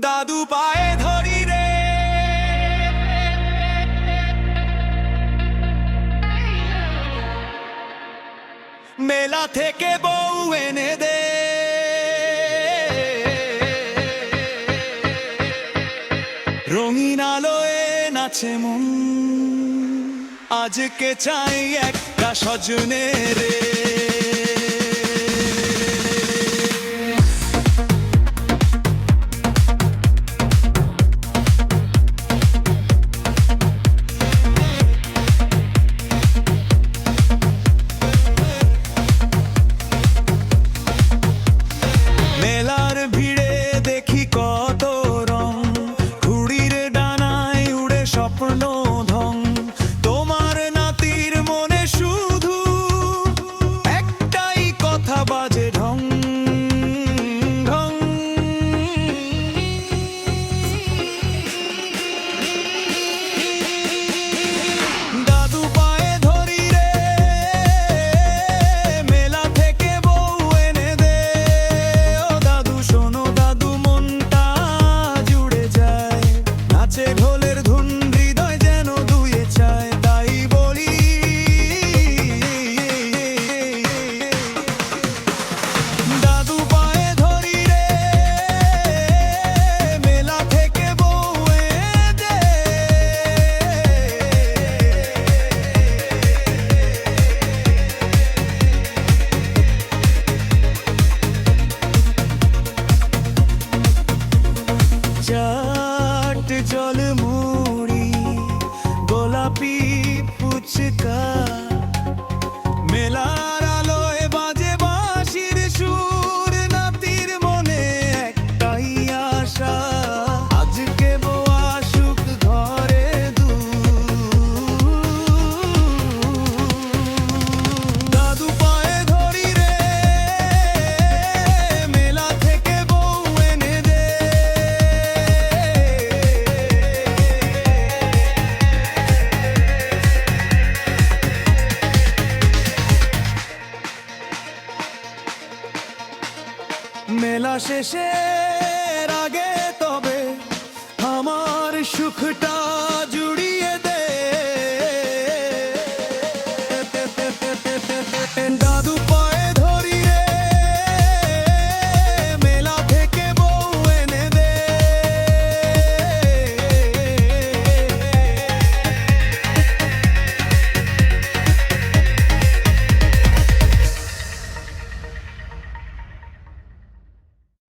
দাদু পায়ে ধরি রে। মেলা থেকে বউ এনে দে। রঙিন আলোয় নাচে মন। আজকে চাই একটা সজনে রে। ঘাটে জলে মেলা শেষের আগে তবে আমার সুখটা